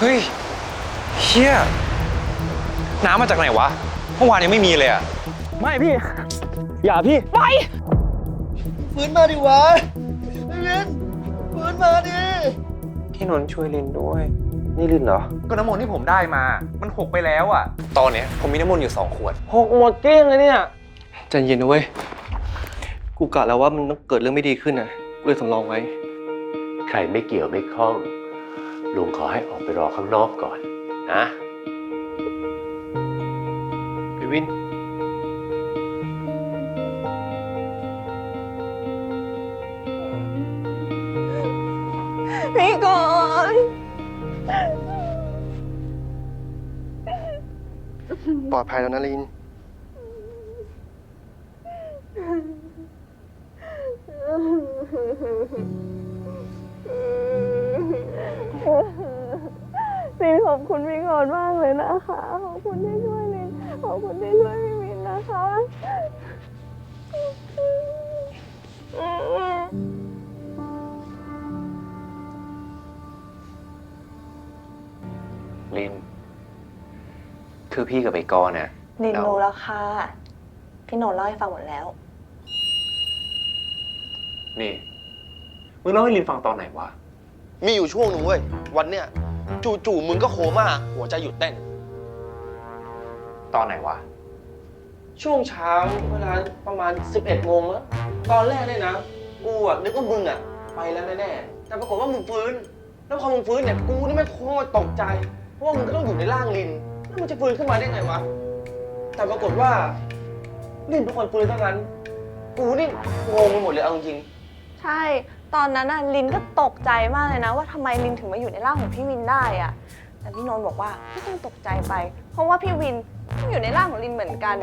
เฮ้ยเฮียน้ำมาจากไหนวะเมื่อวานยังไม่มีเลยอะไม่พี่ อย่าพี่ไปฟื้นมาดิวะไอ้ลินฟื้นมาดิพี่นนท์ช่วยลินด้วย นี่ลินเหรอ ก็น้ำมนต์ที่ผมได้มา มันหกไปแล้วอะตอนเนี้ยผมมีน้ำมนต์อยู่สองขวดหกหมดเกลี้ยงเลยเนี่ยใจเย็นนะเว้ยกูกะแล้วว่ามันต้องเกิดเรื่องไม่ดีขึ้นนะกูเลยสำรองไว้ ใครไม่เกี่ยวไม่ข้อง ลุงขอให้ออกไปรอข้างนอกก่อนนะไอวินพี่ก่อนปลอดภัยแล้วนะลิน คุณพี่ก่อนมากเลยนะคะ ขอบคุณที่ช่วยลินขอบคุณที่ช่วยพี่วินนะคะ ลิน คือพี่กับไอ้กรณ์เนี่ยลินเรารู้แล้วค่ะ พี่โนนท์เล่าให้ฟังหมดแล้ว นี่ มึงเล่าให้ลินฟังตอนไหนวะ มีอยู่ช่วงหนึ่งเว้ย วันเนี้ย จู่ๆมึงก็โคม่าหัวใจหยุดเต้น ตอนไหนวะ ช่วงเช้าเวลาประมาณ 11โมงแล้วตอนแรกเนี่ยนะ กูอะนึกว่ามึงอะไปแล้วแน่ๆแต่ปรากฏว่ามึงฟื้น แล้วพอมึงฟื้นเนี่ยกูนี่ไม่โคตรตกใจ เพราะว่ามึงก็ต้องอยู่ในร่างลิน แล้วมึงจะฟื้นขึ้นมาได้ไงวะ แต่ปรากฏว่าลินเป็นคนฟื้นเท่านั้น กูนี่งงไปหมดเลยเอาจริง ใช่ ตอนนั้นน่ะลินก็ตกใจมากเลยนะ ว่าทำไมลินถึงมาอยู่ในร่างของพี่วินได้อะแต่พี่โนนท์บอกว่าไม่ต้องตกใจไป เพราะว่าพี่วินก็อยู่ในร่างของลินเหมือนกัน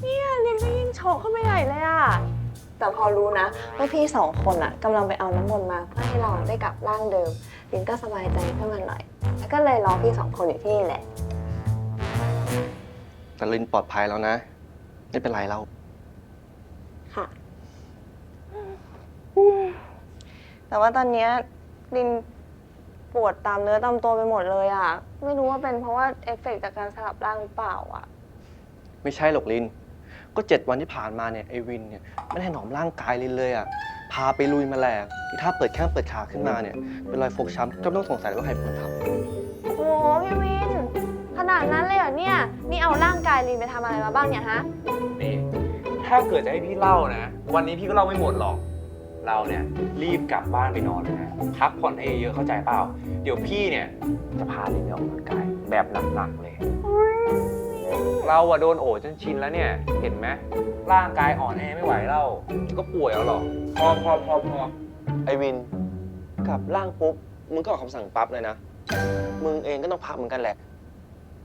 เนี่ยลินก็ยิ่งช็อกเข้าไปใหญ่เลยอะแต่พอรู้นะว่าพี่สองคนอะกำลังไปเอาน้ำมนต์มาเพื่อให้เราได้กลับร่างเดิมลินก็สบายใจขึ้นมาหน่อย แล้วก็เลยรอพี่สองคนอยู่ที่นี่แหละ แต่ลินปลอดภัยแล้วนะ ไม่เป็นไรเราค่ะ แต่ว่าตอนเนี้ยลินปวดตามเนื้อตามตัวไปหมดเลยอะไม่รู้ว่าเป็นเพราะว่าเอฟเฟกต์จากการสลับร่างหรือเปล่าอะไม่ใช่หรอกลิน ก็เจ็ดวันที่ผ่านมาเนี่ยไอวินเนี่ยไม่ได้หนอมร่างกายลินเลยอะ พาไปลุยมาแหลกถ้าเปิดแข้งเปิดขาขึ้นมาเนี่ย เป็นรอยฟกช้ำก็ไม่ต้องสงสัยว่าใครเป็นคนทโอ้โหพี่วิน ขนาดนั้นเลยเหรอเนี่ย นี่เอาร่างกายลินไปทำอะไรมาบ้างเนี่ยฮะ นี่ถ้าเกิดจะให้พี่เล่านะ วันนี้พี่ก็เล่าไม่หมดหรอก เราเนี่ยรีบกลับบ้านไปนอนเลยนะพักผ่อนให้เยอะเข้าใจเปล่า เดี๋ยวพี่เนี่ยจะพาลินไปออกกำลังกายแบบหนักๆเลย เราอะโดนโอจนชินแล้วเนี่ย เห็นไหมร่างกายอ่อนแอไม่ไหวแล้วก็ป่วยแล้วหรอกๆพอพอพอพอไอวินกลับร่างปุ๊บมึงก็ออกคำสั่งปั๊บเลยนะ มึงเองก็ต้องพักเหมือนกันแหละ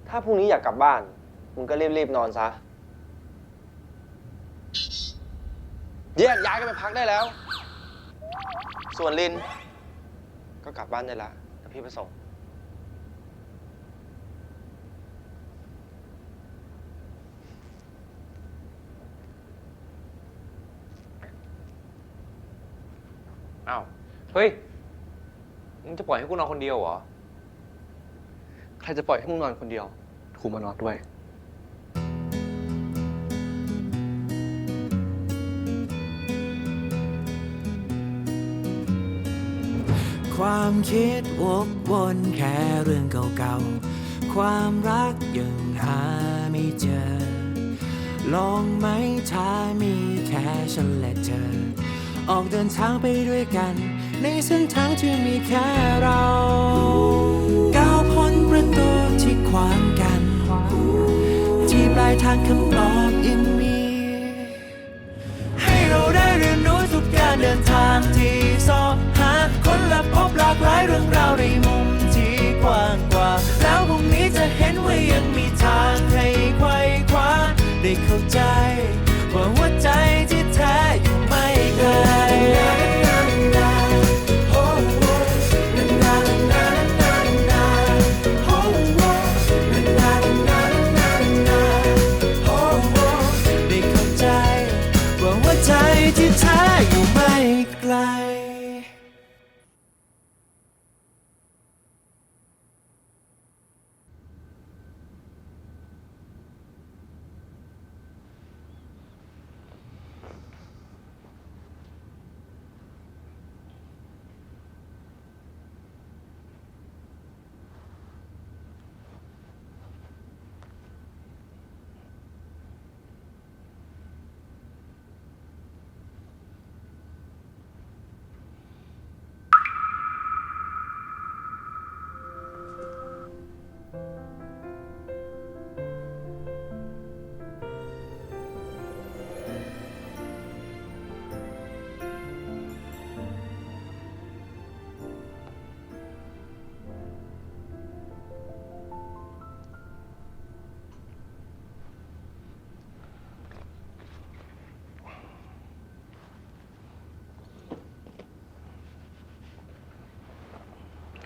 ถ้าพรุ่งนี้อยากกลับบ้าน มึงก็รีบๆนอนซะแยกย้ายกันไปพักได้แล้ว ส่วนลิน ก็กลับบ้านได้ละเดี๋ยวพี่ไปส่ง อ้าว เฮ้ย มึงจะปล่อยให้กูนอนคนเดียวเหรอำใครจะปล่อยให้มึงนอนคนเดียวกูมานอนด้วย ความคิดวกวนแค่เรื่องเก่าๆ ความรักยังหาไม่เจอ ลองไหมถ้ามีแค่ฉันและเธอ ออกเดินทางไปด้วยกัน ในเส้นทางที่มีแค่เราก้าวพ้นประตูที่ขวางกัน ที่ปลายทางคำตอบยัง ใจ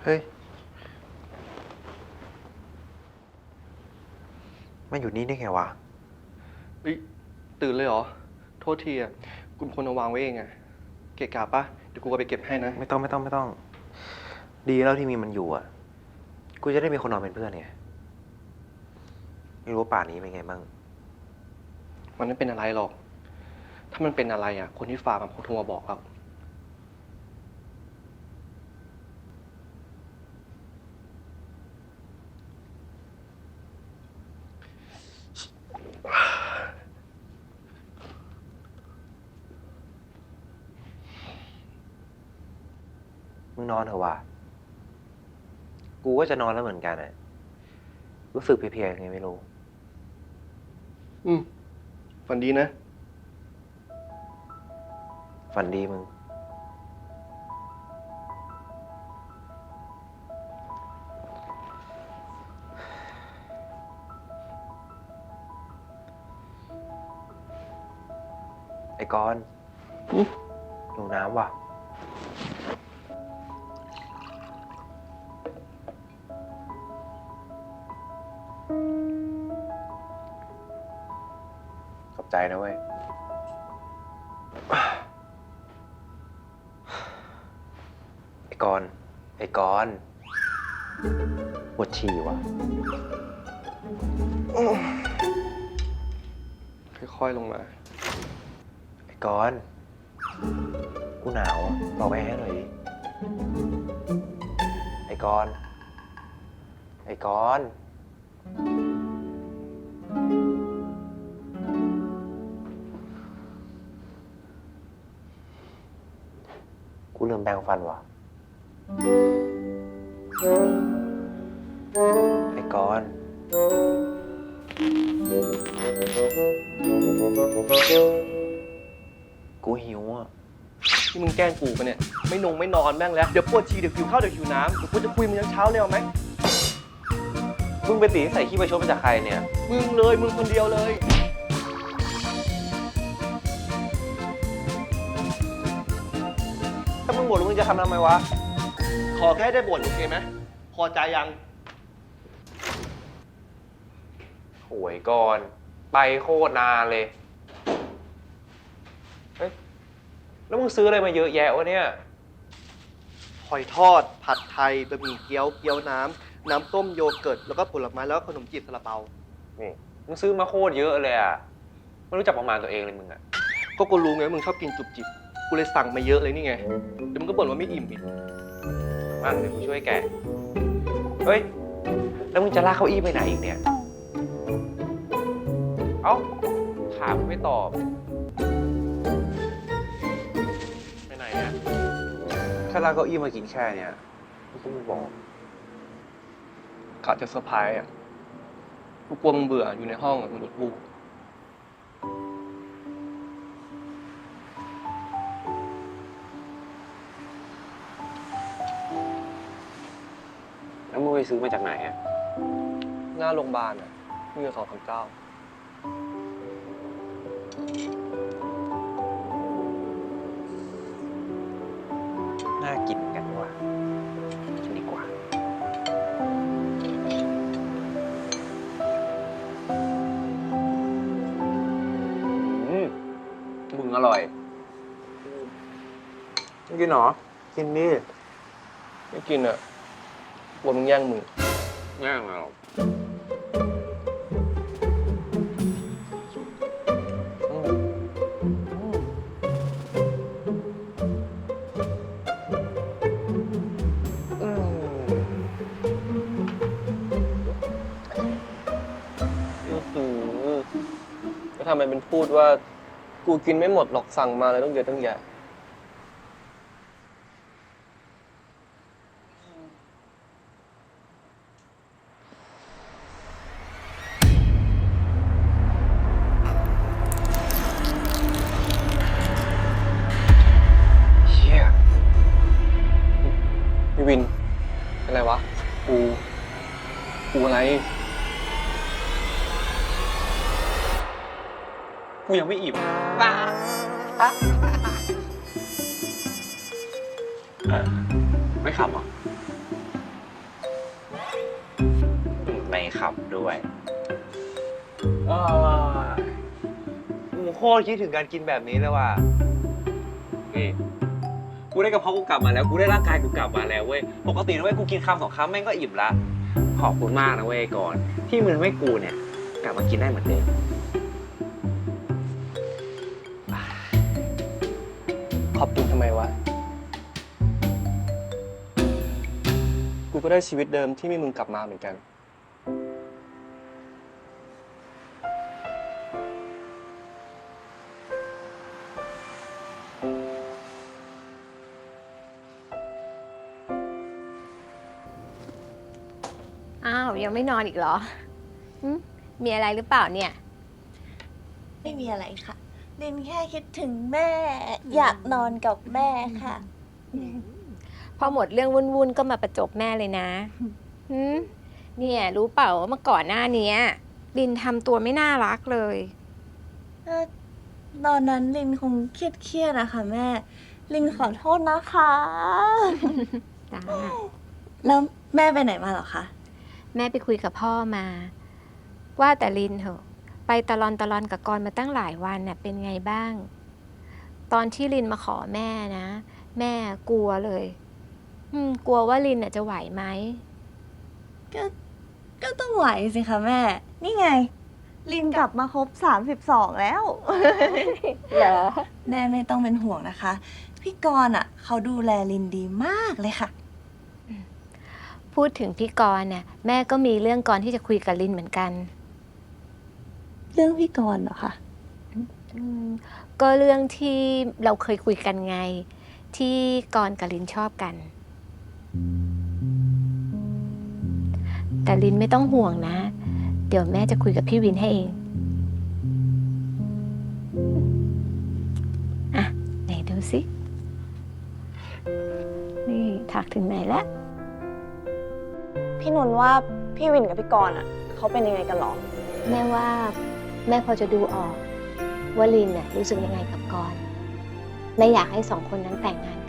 เฮ้ย มันอยู่นี่ได้ไงวะ เฮ้ยตื่นเลยเหรอ โทษทีอะกูเป็นคนเอาวางไว้เองอะ เกะกะปะเดี๋ยวกูก็ไปเก็บให้นะ ไม่ต้องไม่ต้องไม่ต้อง ดีแล้วที่มีมันอยู่อะ กูจะได้มีคนนอนเป็นเพื่อนไงไม่รู้ว่าป่านนี้เป็นไงบ้าง มันไม่เป็นอะไรหรอก ถ้ามันเป็นอะไรอะ คนที่ฝากมันคงโทรมาบอกเรา มึง นอนเถอะว่ะกูก็จะนอนแล้วเหมือนกันอะรู้สึกเพลียๆไงไม่รู้ อืมฝันดีนะ ฝันดีมึง ไอ้กอนอืมหนูน้ำว่ะ นะเว้ย ไอ้กอน ไอ้กอนปวดฉี่ว่ะ ค่อยๆลงมา ไอ้กอน กูหนาวอะบอกแอร์ให้หน่อยดิไอ้กอน ไอ้กอน แปรงฟันว่ะไอ้กอนกูหิวอะ ที่มึงแกล้งกูปะเนี่ย ไม่นงไม่นอนแม่งแล้ว เดี๋ยวปวดฉี่เดี๋ยวหิวข้าวเดี๋ยวหิวน้ำเดี๋ยวกูจะคุยมึงยันเช้าเลยเอาไหม มึงไปตีใส่ขี้ประชดมาจากใครเนี่ย มึงเลยมึงคนเดียวเลย บ่นแล้วมึงจะทำทำไมวะ ขอแค่ได้บ่นโอเคไหมพอใจยังโหยก่อน ไปโคตรนานเลยเฮ้ยแล้วมึงซื้ออะไรมาเยอะแยะวะเนี่ย หอยทอด ผัดไทยบะหมี่เกี๊ยว เกี๊ยวน้ำ น้ำต้มโยเกิร์ต แล้วก็ผลไม้ แล้วก็ขนมจีบซาลาเปา นี่มึงซื้อมาโคตรเยอะเลยอะ ไม่รู้จักประมาณตัวเองเลยมึงอะ ก็กูรู้ไงว่ามึงชอบกินจุบจิบ กูเลยสั่งมาเยอะเลยนี่ไงเดี๋ยวมึงก็บ่นว่าไม่อิ่มอีกมาเดี๋ยวกูช่วยแกะเฮ้ย แล้วมึงจะลากเก้าอี้ไปไหนอีกเนี่ย เอ้า ถามมึงไม่ตอบ ไปไหนเนี่ยแค่ลากเก้าอี้มากินแค่เนี่ยมึงก็ไม่บอกกะจะเซอร์ไพรส์อะ กูกลัวมึงเบื่ออยู่ในห้องอะมึงหลุดบูแล้ว ซื้อมาจากไหนอะหน้าโรงพยาบาลอะมีอยู่สองสามเจ้าน่ากินกันว่ะกินดีกว่า อืมมึงอร่อยไม่กินเหรอ กินดิไม่กินอะ กลัวมึงแย่งมึงแย่งเหรออืมแล้วทำไมเป็นพูดว่า กูกินไม่หมดหรอกสั่งมาเลยต้องเยอะต้องแยะ ไง กูยังไม่อิ่มไม่ขับหรอ ไม่ขับด้วยเออกูโคตรคิดถึงการกินแบบนี้เลยว่ะ นี่ กูได้กระเพาะกูกลับมาแล้ว กูได้ร่างกายกูกลับมาแล้วเว้ย ปกติด้วยกูกินคำสองคำแม่งก็อิ่มละ ขอบคุณมากนะเว้ยก่อน ที่มึงไม่กูเนี่ย กลับมากินได้เหมือนเดิมขอบคุณทำไมวะ กูก็ได้ชีวิตเดิมที่มีมึงกลับมาเหมือนกัน ยังไม่นอนอีกเหรอหึมีอะไรหรือเปล่าเนี่ย ไม่มีอะไรค่ะ ลินแค่คิดถึงแม่ อยากนอนกับแม่ค่ะ พอหมดเรื่องวุ่นๆก็มาประจบแม่เลยนะหึเนี่ยรู้เปล่าว่าเมื่อก่อนหน้าเนี้ยลินทำตัวไม่น่ารักเลยตอนนั้นลินคงเครียดๆนะคะแม่ ลินขอโทษนะคะ จ้าแล้วแม่ไปไหนมาเหรอคะ แม่ไปคุยกับพ่อมา ว่าแต่ลินเหอะ ไปตะลอนตะลอนกับกรมาตั้งหลายวันน่ะเป็นไงบ้าง ตอนที่ลินมาขอแม่นะ แม่กลัวเลย อืม กลัวว่าลินน่ะจะไหวไหมก็ก็ต้องไหวสิคะแม่ นี่ไง ลินกลับมาครบ 32 แล้ว เหรอ แม่ไม่ต้องเป็นห่วงนะคะ พี่กรณ์อะ เขาดูแลลินดีมากเลยค่ะ พูดถึงพี่กรณ์เนี่ยแม่ก็มีเรื่องกรที่จะคุยกับลินเหมือนกัน เรื่องพี่กรณ์เหรอคะอืมก็เรื่องที่เราเคยคุยกันไง ที่กรณ์กับลินชอบกัน แต่ลินไม่ต้องห่วงนะ เดี๋ยวแม่จะคุยกับพี่วินให้เองอะไหนดูสินี่ถักถึงไหนแล้ว พี่นนท์ว่าพี่วินกับพี่กรณ์อะเขาเป็นยังไงกันหรอ แม่ว่าแม่พอจะดูออกว่าลินน่ะรู้สึกยังไงกับกรณ์แม่อยากให้สองคนนั้นแต่งงาน